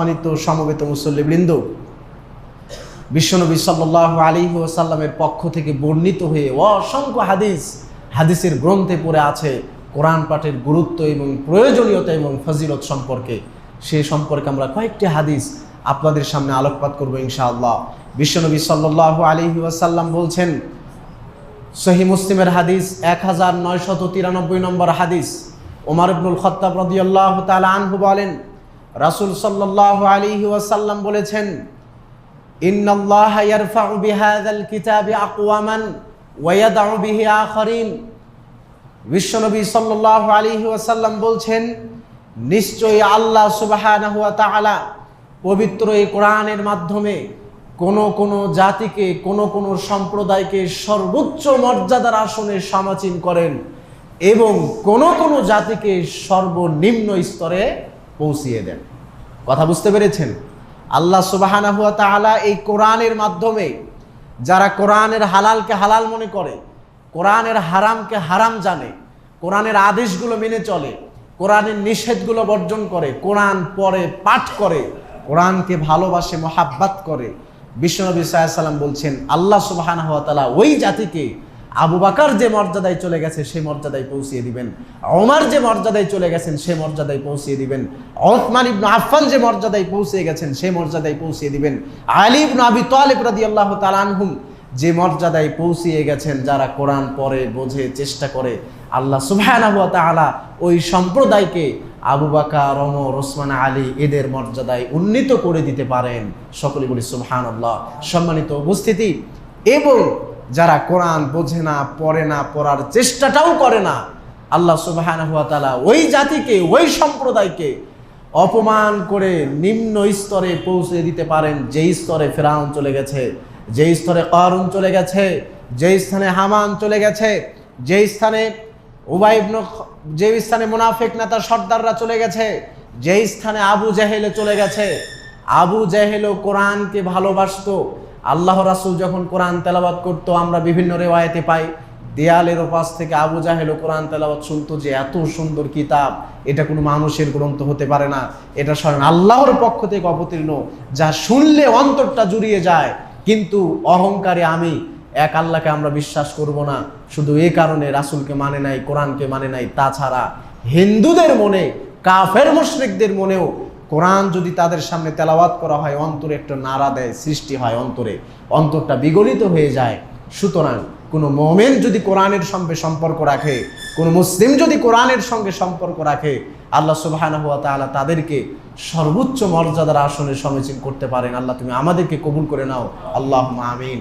সম্মানিত সমবেত মুসল্লিবৃন্দ, বিশ্বনবী সাল্লাহ আলী ওসাল্লামের পক্ষ থেকে বর্ণিত হয়ে অসংখ্য হাদিস, হাদিসের গ্রন্থে পড়ে আছে কোরআন পাঠের গুরুত্ব এবং প্রয়োজনীয়তা এবং ফজিলত সম্পর্কে। সে সম্পর্কে আমরা কয়েকটি হাদিস আপনাদের সামনে আলোকপাত করব ইনশাআল্লাহ। বিশ্বনবী সাল্লাহ আলী ওয়াসাল্লাম বলছেন, সহি মুসলিমের হাদিস এক হাজার নয়শত তিরানব্বই নম্বর হাদিস। ওমর ইবনুল খত্তাব রদিয়াল্লাহ তালা আনহু বলেন রাসুল সাল্লাহ আলী ওয়াসাল্লাম বলেছেন, ইন্নাল্লাহ ইয়ারফাউ বিহাযাল কিতাবি আকওয়ামান ওয়া ইয়াদউ বিহি আখারিন। বিশ্বনবী সাল্লাল্লাহু আলাইহি ওয়াসাল্লাম বলছেন, নিশ্চয়ই আল্লাহ সুবহানাহু ওয়া তাআলা পবিত্র এই কোরআনের মাধ্যমে কোন কোন জাতিকে, কোন কোন সম্প্রদায়কে সর্বোচ্চ মর্যাদার আসনে সমাচীন করেন এবং কোন কোন জাতিকে সর্বনিম্ন স্তরে পৌঁছিয়ে দেন। কথা বুঝতে পেরেছেন? আল্লাহ সুবাহানা হুয়া তাআলা এই কোরআনের মাধ্যমে যারা কোরআনের হালালকে হালাল মনে করে, কোরআনের হারামকে হারাম জানে, কোরআনের আদেশগুলো মেনে চলে, কোরআনের নিষেধগুলো বর্জন করে, কোরআন পড়ে পাঠ করে, কোরআনকে ভালোবাসে, মহাব্বাত করে, বিশ্বনবী সাল্লাম বলছেন, আল্লাহ সুবাহানা হুয়া তাআলা ওই জাতিকে আবু বাকার যে মর্যাদায় চলে গেছে সেই মর্যাদায় পৌঁছিয়ে দিবেন। ওমর যে মর্যাদায় চলে গেছেন, সে মর্যাদায় পৌঁছিয়ে দিবেন। ওসমান ইবনু আফফান যে মর্যাদায় পৌঁছে গেছেন সেই মর্যাদায় পৌঁছিয়ে দিবেন। আলী ইবনু আবি তালিব রাদিয়াল্লাহু তাআলা আনহুম যে মর্যাদায় পৌঁছিয়ে গেছেন, যারা কোরআন পড়ে, বোঝে, চেষ্টা করে, আল্লাহ সুবহানাহু ওয়া ওই সম্প্রদায়কে আবু বাকার, ওমর, ওসমান, আলী এদের মর্যাদায় উন্নীত করে দিতে পারেন। সকলে বলি সুবহানাল্লাহ। সম্মানিত উপস্থিতি এবং যারা কোরআন বোঝে না, পড়ে না, পড়ার চেষ্টাটাও করে না, আল্লাহ সুবাহান ওই জাতিকে, ওই সম্প্রদায়কে অপমান করে নিম্ন স্তরে পৌঁছে দিতে পারেন। যেই স্তরে ফেরাউন চলে গেছে, যেই স্তরে করুন চলে গেছে, যেই স্থানে হামান চলে গেছে, যেই স্থানে উবাইবন যেই স্থানে মুনাফেক নেতা সর্দাররা চলে গেছে, যেই স্থানে আবু জাহেলে চলে গেছে, আবু জাহেলও কোরআনকে ভালোবাসতো আল্লাহ রাসুল যখন কোরআন তেলাবাদ করতো, আমরা বিভিন্ন রেওয়ায়তে পাই, দেয়ালের ওপাশ থেকে আবু জাহেল কোরআন তেলাবাদ শুনতো যে এত সুন্দর কিতাব, এটা কোনো মানুষের গ্রন্থ হতে পারে না, এটা স্বয়ং আল্লাহর পক্ষ থেকে অবতীর্ণ, যা শুনলে অন্তরটা জুড়িয়ে যায়, কিন্তু অহংকারে আমি এক আল্লাহকে আমরা বিশ্বাস করব না, শুধু এ কারণে রাসুলকে মানে নাই, কোরআনকে মানে নাই, তাছাড়া হিন্দুদের মনে, কাফের মুশরিকদের মনেও কোরআন যদি তাদের সামনে তেলাওয়াত করা হয়, অন্তরে একটা নাড়া দেয়, সৃষ্টি হয় অন্তরে, অন্তরটা বিগলিত হয়ে যায়। সুতরাং কোনো মোমেন যদি কোরআনের সঙ্গে সম্পর্ক রাখে, কোনো মুসলিম যদি কোরআনের সঙ্গে সম্পর্ক রাখে, আল্লাহ সুবাহানা হুয়া তাআলা তাদেরকে সর্বোচ্চ মর্যাদার আসনে সমীচীন করতে পারেন। আল্লাহ তুমি আমাদেরকে কবুল করে নাও। আল্লাহ আমিন।